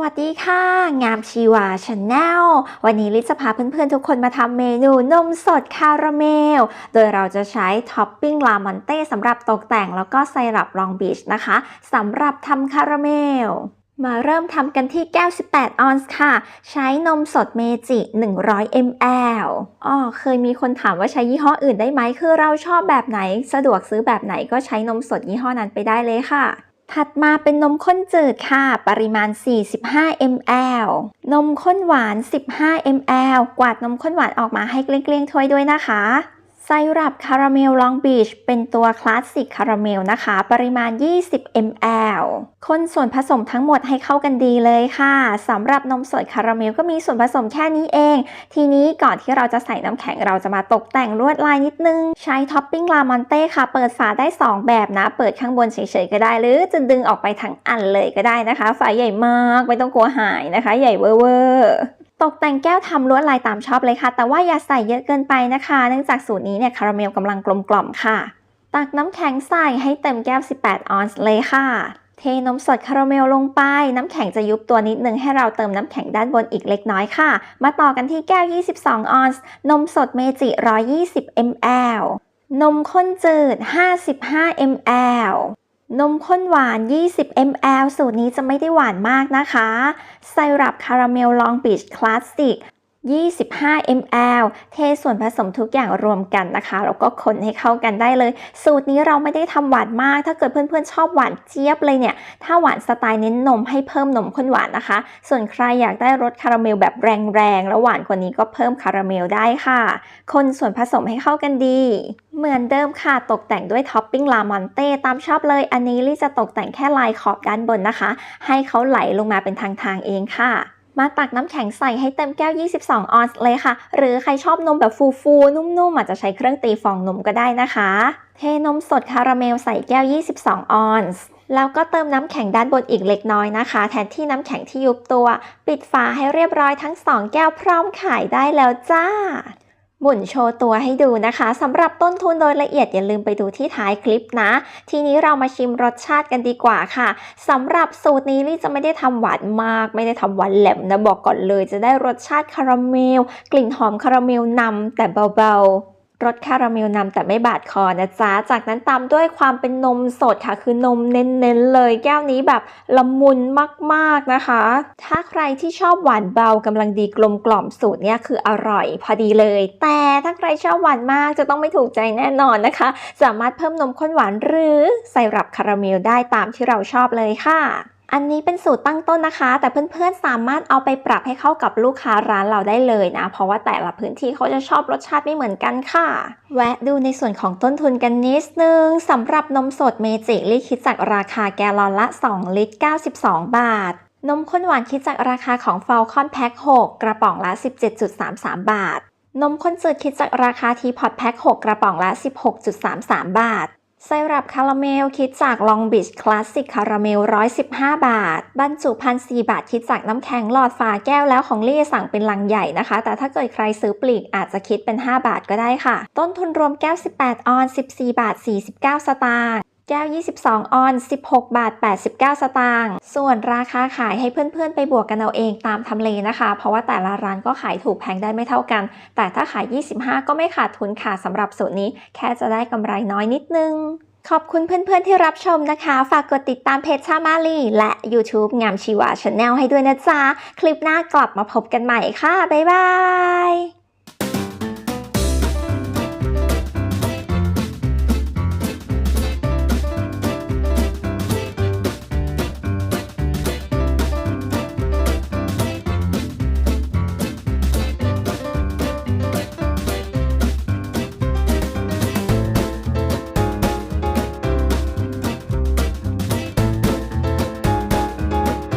สวัสดีค่ะ งามชีวาชาแนลวันนี้ลิซจะพาเพื่อนๆ ทุกคนมาทำเมนูนมสดคาราเมล โดยเราจะใช้ท็อปปิ้งลามอนเต้สำหรับตกแต่งแล้วก็ไซรัปลองบีชนะคะสำหรับทำคาราเมลมาเริ่มทำกันที่แก้ว 18 ออนซ์ค่ะ ใช้นมสดเมจิ 100 ml อ๋อ เคยมีคนถามว่าใช้ยี่ห้ออื่นได้ไหม คือเราชอบแบบไหน สะดวกซื้อแบบไหนก็ใช้นมสดยี่ห้อนั้นไปได้เลยค่ะ ถัดมาเป็นนมข้นจืดค่ะ ปริมาณ 45 ml นมข้นหวาน 15 ml กวาดนมข้นหวานออกมาให้เกลี้ยงๆถ้วยด้วยนะคะ ไซรัปคาราเมลลองบีชเป็นตัวคลาสสิกคาราเมลนะคะ ปริมาณ 20 ml คนส่วนผสมทั้งหมดให้เข้ากันดีเลยค่ะสำหรับนมสดคาราเมลก็มีส่วนผสมแค่นี้เอง ทีนี้ก่อนที่เราจะใส่น้ำแข็งเราจะมาตกแต่งลวดลายนิดนึง ใช้ท็อปปิ้งลามอนเต้ค่ะ เปิดฝาได้ 2 แบบนะ เปิดข้างบนเฉยๆก็ได้ หรือจะดึงออกไปทั้งอันเลยก็ได้นะคะฝาใหญ่มากไม่ต้องกลัวหายนะคะ ใหญ่เวอร์ ตกแต่งแก้วทำลวดลายตามชอบเลยค่ะ แต่ว่าอย่าใส่เยอะเกินไปนะคะ เนื่องจากสูตรนี้เนี่ยคาราเมลกำลังกลมกล่อมค่ะ ตักน้ำแข็งใส่ให้เต็มแก้ว 18 ออนซ์เลยค่ะ เทนมสดคาราเมลลงไป น้ำแข็งจะยุบตัวนิดนึงให้เราเติมน้ำแข็งด้านบนอีกเล็กน้อยค่ะ มาต่อกันที่แก้ว 22 ออนซ์นมสดเมจิ 120 ml นมข้นจืด 55 ml นมข้นหวาน 20 ml สูตรนี้จะไม่ได้หวานมากนะคะ ไซรัปคาราเมลลองบีชคลาสสิก 25 ml เทส่วนผสมทุกอย่างรวมกันนะคะแล้วก็คนให้เข้ากันได้เลย สูตรนี้เราไม่ได้ทำหวานมาก ถ้าเกิดเพื่อนๆชอบหวานเจี๊ยบเลยเนี่ย ถ้าหวานสไตล์เน้นนมให้เพิ่มนมข้นหวานนะคะ ส่วนใครอยากได้รสคาราเมลแบบแรงๆแล้วหวานกว่านี้ก็เพิ่มคาราเมลได้ค่ะ คนส่วนผสมให้เข้ากันดี เหมือนเดิมค่ะ ตกแต่งด้วยท็อปปิ้งลามอนเต้ตามชอบเลย อันนี้ลี่จะตกแต่งแค่ลายขอบด้านบนนะคะ ให้เขาไหลลงมาเป็นทางๆเองค่ะ มาตักน้ำแข็งใส่ให้เต็มแก้ว 22 ออนซ์เลยค่ะ หรือใครชอบนมแบบฟูๆ นุ่มๆ อาจจะใช้เครื่องตีฟองนมก็ได้นะคะ เทนมสดคาราเมลใส่แก้ว 22 ออนซ์แล้วก็เติมน้ำแข็งด้านบนอีกเล็กน้อยนะคะ แทนที่น้ำแข็งที่ยุบตัว ปิดฝาให้เรียบร้อยทั้ง 2 แก้วพร้อมขายได้แล้วจ้า หมุนโชว์ตัวให้ดูนะคะสำหรับต้นทุนโดยละเอียดอย่าลืมไปดูที่ท้ายคลิปนะ ทีนี้เรามาชิมรสชาติกันดีกว่าค่ะสำหรับสูตรนี้ลี่จะไม่ได้ทำหวานมาก ไม่ได้ทำหวานแหลมนะบอกก่อนเลย จะได้รสชาติคาราเมล กลิ่นหอมคาราเมลนำแต่เบาๆ รสคาราเมลนำแต่ไม่บาดคอนะจ๊ะ จากนั้นตามด้วยความเป็นนมสดค่ะ คือนมเน้นๆเลย แก้วนี้แบบละมุนมากๆนะคะ ถ้าใครที่ชอบหวานเบากำลังดีกลมกล่อมสูตรเนี้ยคืออร่อยพอดีเลย แต่ถ้าใครชอบหวานมากจะต้องไม่ถูกใจแน่นอนนะคะ สามารถเพิ่มนมข้นหวานหรือใส่รับคาราเมลได้ตามที่เราชอบเลยค่ะ อันนี้เป็นสูตรตั้งต้นนะคะ แต่เพื่อนๆสามารถเอาไปปรับให้เข้ากับลูกค้าร้านเราได้เลยนะ เพราะว่าแต่ละพื้นที่เขาจะชอบรสชาติไม่เหมือนกันค่ะ แวะดูในส่วนของต้นทุนกันนิดนึงสำหรับนมสดเมจิลี่คิดจากราคาแกลลอนละ 2 ลิตร 92 บาท นมข้นหวานคิดจากราคาของ Falcon Pack 6 กระป๋องละ 17.33 บาท นมข้นจืดคิดจากราคาทีพอตแพ็ค6กระป๋องละ 16.33 บาท ไซรัปคาราเมลคิดจากลองบิชคลาสสิกคาราเมล 115 บาท บรรจุพันสี่บาทคิดจากน้ำแข็งหลอดฝาแก้วแล้วของลี่สั่งเป็นลังใหญ่นะคะ แต่ถ้าเกิดใครซื้อปลีกอาจจะคิดเป็น 5 บาทก็ได้ค่ะ ต้นทุนรวมแก้ว 18 ออน 14 บาท 49 สตางค์ แก้ว 22 ออน 16 บาท 89 สตางค์ ส่วนราคาขายให้เพื่อนๆ ไปบวกกันเอาเองตามทำเลนะคะ เพราะว่าแต่ละร้านก็ขายถูกแพงได้ไม่เท่ากัน แต่ถ้าขาย 25 ก็ไม่ขาดทุนค่ะสำหรับสูตรนี้ แค่จะได้กำไรน้อยนิดนึง ขอบคุณเพื่อนๆ ที่รับชมนะคะ ฝากกดติดตามเพจชามาลีและ YouTube งามชีวาชาแนลให้ด้วยนะจ๊ะ คลิปหน้ากลับมาพบกันใหม่ค่ะ บ๊ายบาย